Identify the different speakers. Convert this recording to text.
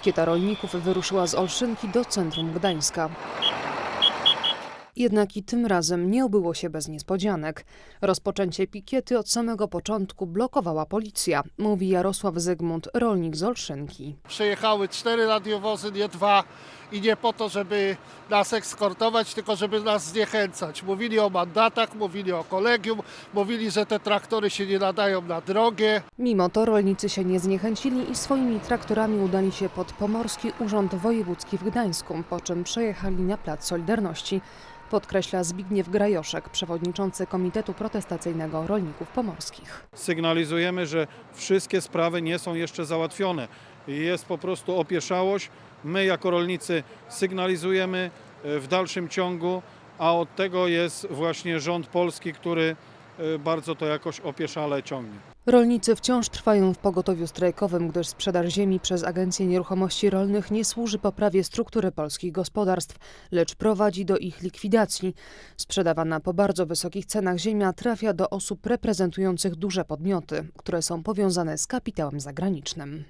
Speaker 1: Pikieta rolników wyruszyła z Olszynki do centrum Gdańska. Jednak i tym razem nie obyło się bez niespodzianek. Rozpoczęcie pikiety od samego początku blokowała policja, mówi Jarosław Zygmunt, rolnik z Olszynki.
Speaker 2: Przyjechały cztery radiowozy, nie dwa i nie po to, żeby nas ekskortować, tylko żeby nas zniechęcać. Mówili o mandatach, mówili o kolegium, mówili, że te traktory się nie nadają na drogę.
Speaker 1: Mimo to rolnicy się nie zniechęcili i swoimi traktorami udali się pod Pomorski Urząd Wojewódzki w Gdańsku, po czym przejechali na Plac Solidarności. Podkreśla Zbigniew Grajoszek, przewodniczący Komitetu Protestacyjnego Rolników Pomorskich.
Speaker 3: sygnalizujemy, że wszystkie sprawy nie są jeszcze załatwione. Jest po prostu opieszałość. My jako rolnicy sygnalizujemy e, w dalszym ciągu, a od tego jest właśnie rząd polski, który bardzo to jakoś opieszale ciągnie.
Speaker 1: Rolnicy wciąż trwają w pogotowiu strajkowym, gdyż sprzedaż ziemi przez Agencję Nieruchomości Rolnych nie służy poprawie struktury polskich gospodarstw, lecz prowadzi do ich likwidacji. Sprzedawana po bardzo wysokich cenach ziemia trafia do osób reprezentujących duże podmioty, które są powiązane z kapitałem zagranicznym.